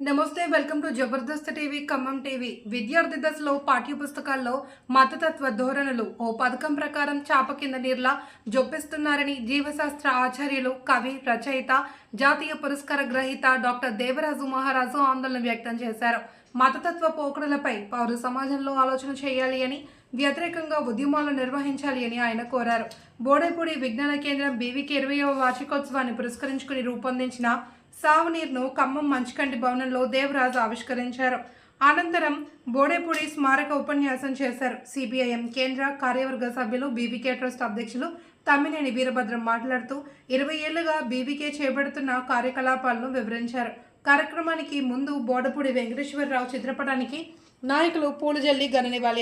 నమస్తే welcome to Jabardasth TV Khammam TV. విద్యార్థి దశలో పాఠ్య పుస్తకాల్లో మతతత్వ ధోరణులు ఓ పథకం ప్రకారం చాప కింద నీర్లా జొప్పిస్తున్నారని జీవశాస్త్ర ఆచార్యులు కవి రచయిత జాతీయ పురస్కార గ్రహీత డాక్టర్ దేవరాజు మహారాజు ఆందోళన వ్యక్తం చేశారు. మతతత్వ పోకడలపై పౌరు సమాజంలో ఆలోచన చేయాలి అని వ్యతిరేకంగా ఉద్యమాలు నిర్వహించాలి అని ఆయన కోరారు. బోడేపూడి విజ్ఞాన కేంద్రం బీవీకి ఇరవయవ వార్షికోత్సవాన్ని పురస్కరించుకుని రూపొందించిన సాగునీరును ఖమ్మం మంచుకంటి భవనంలో దేవరాజు ఆవిష్కరించారు. అనంతరం బోడేపూడి స్మారక ఉపన్యాసం చేశారు. సిపిఐఎం కేంద్ర కార్యవర్గ సభ్యులు బీబీకే ట్రస్ట్ అధ్యక్షులు తమ్మినేని వీరభద్రం మాట్లాడుతూ ఇరవై ఏళ్ళుగా బీబీకే చేపడుతున్న కార్యకలాపాలను వివరించారు. కార్యక్రమానికి ముందు బోడపూడి వెంకటేశ్వరరావు చిత్రపటానికి నాయకులు పూలు జల్లి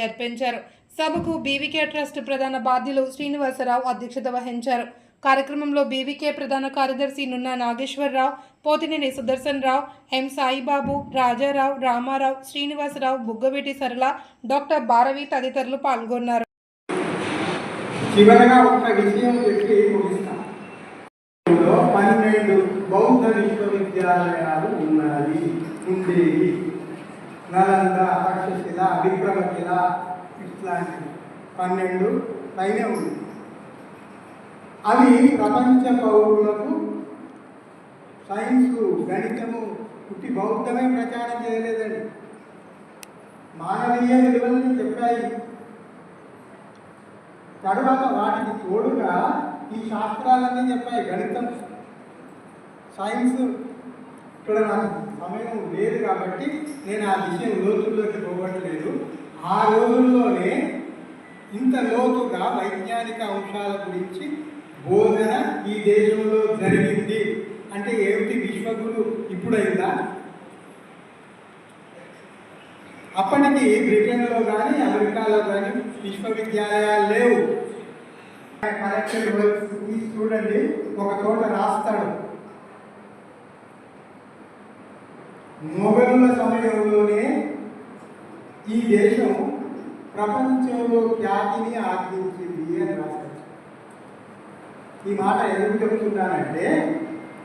అర్పించారు. సభకు బీవీకే ట్రస్ట్ ప్రధాన బాధ్యులు శ్రీనివాసరావు అధ్యక్షత వహించారు. కార్యక్రమంలో బీవీకే ప్రధాన కార్యదర్శి నున్న నాగేశ్వరరావు పోతినేని సుదర్శన్ రావు ఎం సాయిబాబు రాజారావు రామారావు శ్రీనివాసరావు బుగ్గవేటి సరళ డాక్టర్ భారవి తదితరులు పాల్గొన్నారు. చివరగా విషయం చెప్పి పన్నెండు బౌద్ధ విశ్వవిద్యాలయాలు ఉన్నాయి. ఉండేవి నలంద విక్రమశిల ఇట్లాంటివి. పన్నెండు ఉంది. అవి ప్రపంచ పౌరులకు సైన్సు గణితము పుట్టి బౌద్ధమే ప్రచారం చేయలేదండి. మానవీయ విలువలను చెప్పాయి. తర్వాత వాటికి తోడుగా ఈ శాస్త్రాలన్నీ చెప్పాయి. గణితం సైన్స్. ఇక్కడ నాకు సమయం లేదు కాబట్టి నేను ఆ విషయం లోతుల్లోకి పోవట్లేదు ఆ రోజుల్లోనే ఇంత లోతుగా వైజ్ఞానిక అంశాల గురించి బోధన ఈ దేశంలో జరిగింది. అంటే ఏమిటి విశ్వగురు ఇప్పుడైందా? అప్పటికి బ్రిటన్లో కానీ అమెరికాలో కానీ విశ్వవిద్యాలయాలు లేవు. కలెక్టర్ చూడండి ఒక చోట రాస్తాడు. మొఘలుల సమయంలోనే ఈ దేశం ప్రపంచంలో ఖ్యాతిని ఆర్జించింది అని రాస్తాడు. ఈ మాట ఎందుకు చెబుతున్నానంటే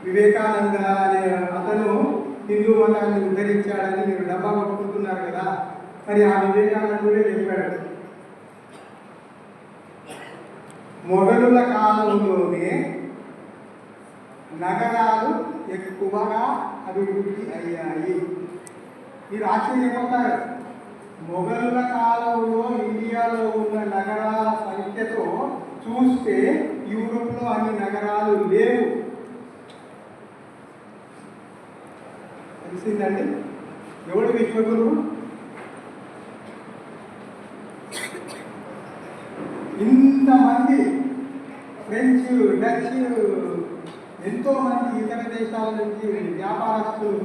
వివేకానంద అనే అతను హిందూ మతాన్ని ఉద్ధరించాడని మీరు డబ్బా కొట్టుకుంటున్నారు కదా మరి ఆ వివేకానందుడే చెప్పాడు. మొఘలుల కాలంలోనే నగరాలు ఎక్కువగా అభివృద్ధి అయ్యాయి. మీరు ఆశ్చర్యపోతారు మొఘలుల కాలంలో ఇండియాలో ఉన్న నగరాల సంఖ్యతో చూస్తే యూరోప్లో నగరాలు లేవు. తెలిసిందండి? ఎవడు విశ్వగురు ఇంతమంది ఫ్రెంచ్ డచ్ ఎంతో మంది ఇతర దేశాల నుంచి వ్యాపారస్తులు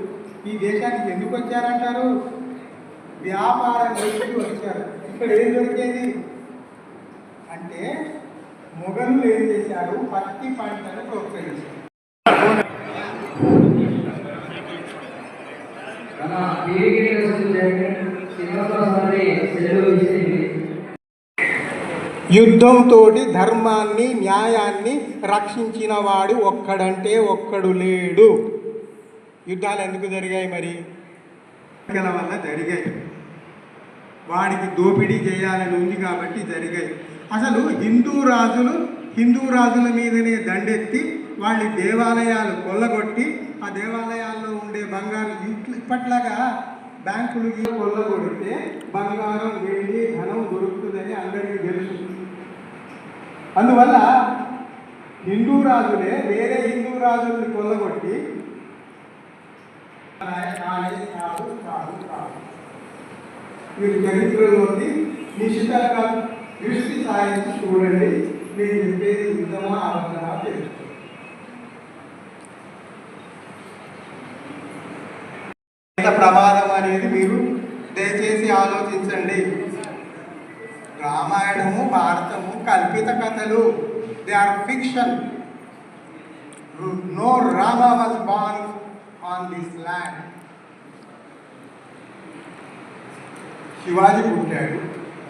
ఈ దేశానికి ఎందుకు వచ్చారంటారు? వ్యాపారం చేసి వచ్చారు. ఇక్కడ ఏం దొరికేది? అంటే మొఘలు ఏం చేశారు? పత్తి పంటను ప్రోత్సహించారు. యుద్ధంతో ధర్మాన్ని న్యాయాన్ని రక్షించిన వాడు ఒక్కడంటే ఒక్కడు లేడు. యుద్ధాలు ఎందుకు జరిగాయి మరి? వల్ల జరిగాయి. వాడికి దోపిడీ చేయాలని ఉంది కాబట్టి జరిగాయి. అసలు హిందూ రాజులు హిందూ రాజుల మీదనే దండెత్తి వాళ్ళ దేవాలయాలు కొల్లగొట్టి ఆ దేవాలయాల్లో ఉండే బంగారు ఇట్ల- ఇప్పట్లాగా బ్యాంకులు కొల్లగొడితే బంగారం వెండి ధనం దొరుకుతుందని అందరికీ తెలుసు. అందువల్ల హిందూ రాజులే వేరే హిందూ రాజుల్ని కొల్లగొట్టి కాదు కాదు కాదు కాదు మీరు చరిత్రలోని నిశ్చితంగా దృష్టి సారించి చూడండి నేను చెప్పేది యుద్ధమా అవసరమా తెలుసు ప్రమాదం అనేది మీరు దయచేసి ఆలోచించండి. రామాయణము భారతము కల్పిత కథలు they are fiction no Rama was born on this land Shivaji పుట్టాడు.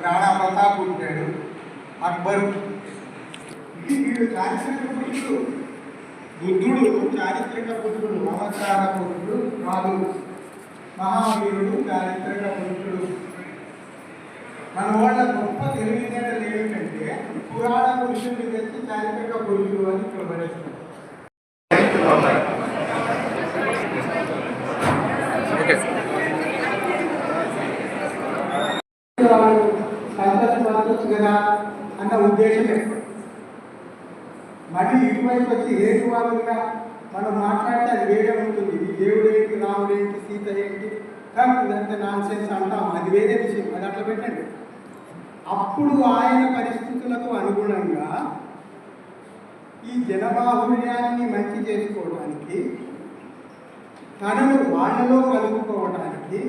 రాణా ప్రతాప్ పుట్టాడు అక్బరు. వీడు చారిత్రక పురుషుడు బుద్ధుడు చారిత్రక పురుషుడు అవతార పురుషుడు కాదు మహావీరుడు చారిత్రక పురుషుడు మన వాళ్ళ గొప్ప తెలివితేటలు ఏమిటంటే పురాణ పురుషుడిని తెచ్చి చారిత్రక పురుషుడు అని ఇక్కడ వచ్చి వచ్చి వాళ్ళుగా మనం మాట్లాడితే అది వేరే ఉంటుంది. ఈ దేవుడు ఏంటి రాముడు ఏంటి సీత ఏంటి కానీ ఇదంతా నాన్ సెన్స్ అంటాం. అది వేరే విషయం. అది అట్లా పెట్టండి. అప్పుడు ఆయన పరిస్థితులకు అనుగుణంగా ఈ జనబాహుళ్యాన్ని మంచి చేసుకోవడానికి తనను వాళ్ళలో కలుపుకోవడానికి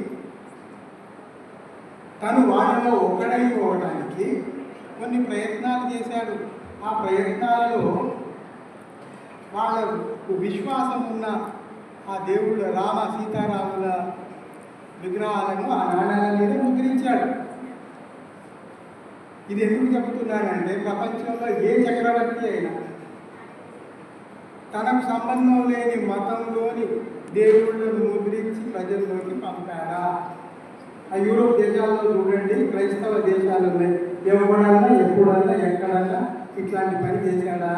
తను వాళ్ళలో ఒకడైపోవడానికి కొన్ని ప్రయత్నాలు చేశాడు. ఆ ప్రయత్నాలలో వాళ్ళకు విశ్వాసం ఉన్న ఆ దేవుళ్ళ రామ సీతారాముల విగ్రహాలను ఆ నాణ్యాల మీద ముద్రించాడు. ఇది ఎందుకు చెబుతున్నానంటే ప్రపంచంలో ఏ చక్రవర్తి అయినా తనకు సంబంధం లేని మతంలోని దేవుళ్ళను ముద్రించి ప్రజల్లోకి పంపాడా? ఆ యూరోప్ దేశాల్లో చూడండి క్రైస్తవ దేశాలు ఉన్నాయి ఎవడన్నా ఎప్పుడన్నా ఎక్కడన్నా ఇట్లాంటి పని చేశాడా?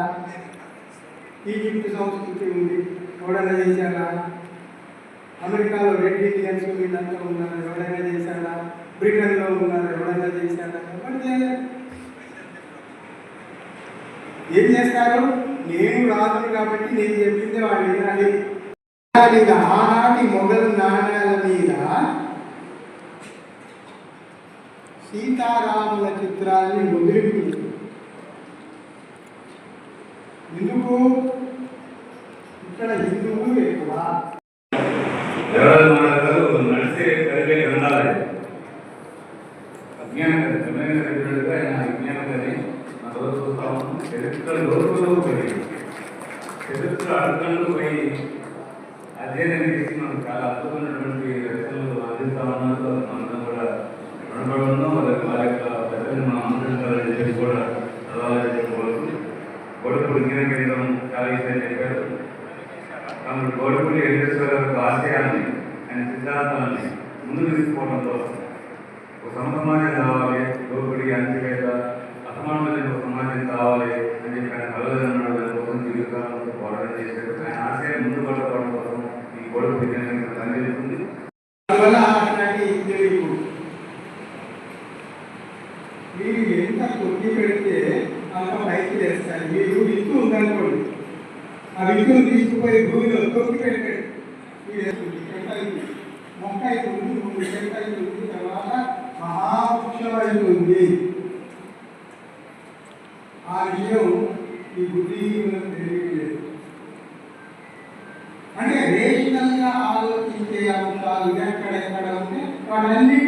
ఈజిప్ట్ సంస్కృతి ఉంది. ఎవడైనా చేశారా అమెరికాలో రెడ్ ఇండియన్స్ వీళ్ళంతా ఉన్నారు? ఎవడైనా చేశారా బ్రిటన్లో ఉన్నారు? ఎవడైనా చేశారా ఎవరు చేయలేదు ఏం చేస్తారు? నేను రాజును కాబట్టి నేను చెప్పింది వాళ్ళు వినాలి. ఆనాటి మొఘల్ నాణ్యాల మీద సీతారాముల చిత్రాన్ని ముద్రించింది ఎందుకు? para darlo con ముందుకు తీసుకోవడంలో ఒక సమసమాజం కావాలి గౌరవపూడి అంత్యవేద అసమానమైన ఒక సమాజం కావాలి అని చెప్పి ఆయన కలగదన్నాడు దాని కోసం జీవితాలను పోరాటం చేశాడు ఆయన ఆశయం ముందు పట్టుకోవడం కోసం ఈ గొడవ కేంద్రం పనిచేస్తుంది అందువల్ల మీరు ఎంత కొద్ది పెడితే అంత పైకి చేస్తారు మీరు విత్తు ఉందనుకోండి. ఆ విత్తును తీసుకుపోయి భూమిలో తొక్కి పెట్టండి. మొక్క అవుతుంది ముందు తర్వాత మహావృక్షం ఆ విషయం ఈ బుద్ధి తెలియలేదు. అంటే రేషనల్గా ఆలోచించే అంశాలు ఎక్కడెక్కడ ఉంటే వాటన్నిటి